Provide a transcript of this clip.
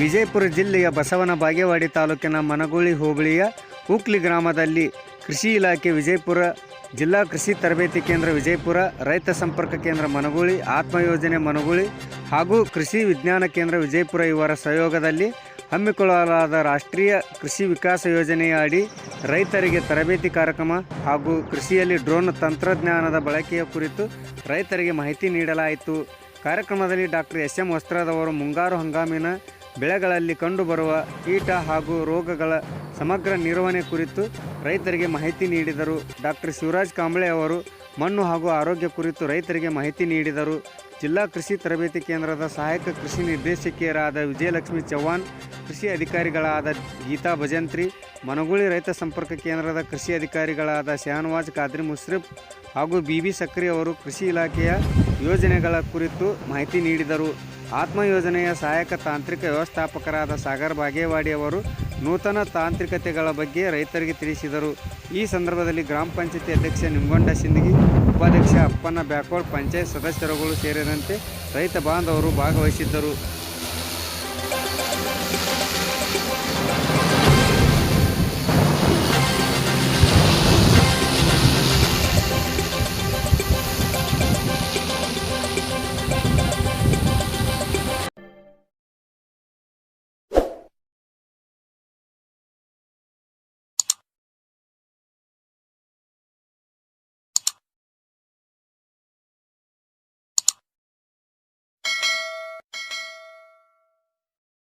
ವಿಜಯಪುರ ಜಿಲ್ಲೆಯ ಬಸವನ ಬಾಗೇವಾಡಿ ತಾಲೂಕಿನ ಮನಗೋಳಿ ಹೋಬಳಿಯ ಉಕ್ಲಿ ಗ್ರಾಮದಲ್ಲಿ ಕೃಷಿ ಇಲಾಖೆ ವಿಜಯಪುರ ಜಿಲ್ಲಾ ಕೃಷಿ ತರಬೇತಿ ಕೇಂದ್ರ ವಿಜಯಪುರ, ರೈತ ಸಂಪರ್ಕ ಕೇಂದ್ರ ಮನಗೂಳಿ, ಆತ್ಮ ಯೋಜನೆ ಮನಗೂಳಿ ಹಾಗೂ ಕೃಷಿ ವಿಜ್ಞಾನ ಕೇಂದ್ರ ವಿಜಯಪುರ ಇವರ ಸಹಯೋಗದಲ್ಲಿ ಹಮ್ಮಿಕೊಳ್ಳಲಾದ ರಾಷ್ಟ್ರೀಯ ಕೃಷಿ ವಿಕಾಸ ಯೋಜನೆಯ ಅಡಿ ರೈತರಿಗೆ ತರಬೇತಿ ಕಾರ್ಯಕ್ರಮ ಹಾಗೂ ಕೃಷಿಯಲ್ಲಿ ಡ್ರೋನ್ ತಂತ್ರಜ್ಞಾನದ ಬಳಕೆಯ ಕುರಿತು ರೈತರಿಗೆ ಮಾಹಿತಿ ನೀಡಲಾಯಿತು. ಕಾರ್ಯಕ್ರಮದಲ್ಲಿ ಡಾಕ್ಟರ್ ಎಸ್ ಎಂ ವಸ್ತ್ರದವರು ಮುಂಗಾರು ಹಂಗಾಮಿನ ಬೆಳೆಗಳಲ್ಲಿ ಕಂಡುಬರುವ ಕೀಟ ಹಾಗೂ ರೋಗಗಳ ಸಮಗ್ರ ನಿರ್ವಹಣೆ ಕುರಿತು ರೈತರಿಗೆ ಮಾಹಿತಿ ನೀಡಿದರು. ಡಾಕ್ಟರ್ ಶಿವರಾಜ್ ಕಾಂಬಳೆ ಅವರು ಮಣ್ಣು ಹಾಗೂ ಆರೋಗ್ಯ ಕುರಿತು ರೈತರಿಗೆ ಮಾಹಿತಿ ನೀಡಿದರು. ಜಿಲ್ಲಾ ಕೃಷಿ ತರಬೇತಿ ಕೇಂದ್ರದ ಸಹಾಯಕ ಕೃಷಿ ನಿರ್ದೇಶಕಿಯರಾದ ವಿಜಯಲಕ್ಷ್ಮಿ ಚೌಹಾಣ್ ಕೃಷಿ ಅಧಿಕಾರಿಗಳಾದ ಗೀತಾ ಭಜಂತ್ರಿ, ಮನಗುಳಿ ರೈತ ಸಂಪರ್ಕ ಕೇಂದ್ರದ ಕೃಷಿ ಅಧಿಕಾರಿಗಳಾದ ಶಹನವಾಜ್ ಖಾದ್ರಿ ಮುಸ್ರಿಫ್ ಹಾಗೂ ಬಿ. ಬಿ. ಸಕ್ರಿ ಅವರು ಕೃಷಿ ಇಲಾಖೆಯ ಯೋಜನೆಗಳ ಕುರಿತು ಮಾಹಿತಿ ನೀಡಿದರು. ಆತ್ಮ ಯೋಜನೆಯ ಸಹಾಯಕ ತಾಂತ್ರಿಕ ವ್ಯವಸ್ಥಾಪಕರಾದ ಸಾಗರ್ ಬಾಗೇವಾಡಿ ಅವರು ನೂತನ ತಾಂತ್ರಿಕತೆಗಳ ಬಗ್ಗೆ ರೈತರಿಗೆ ತಿಳಿಸಿದರು. ಈ ಸಂದರ್ಭದಲ್ಲಿ ಗ್ರಾಮ ಪಂಚಾಯತಿ ಅಧ್ಯಕ್ಷ ನಿಂಗೊಂಡ ಸಿಂದಗಿ, ಉಪಾಧ್ಯಕ್ಷ ಅಪ್ಪನ ಬ್ಯಾಕೋಡ್ ಪಂಚಾಯತ್ ಸದಸ್ಯರುಗಳು ಸೇರಿದಂತೆ ರೈತ ಬಾಂಧವರು ಭಾಗವಹಿಸಿದ್ದರು.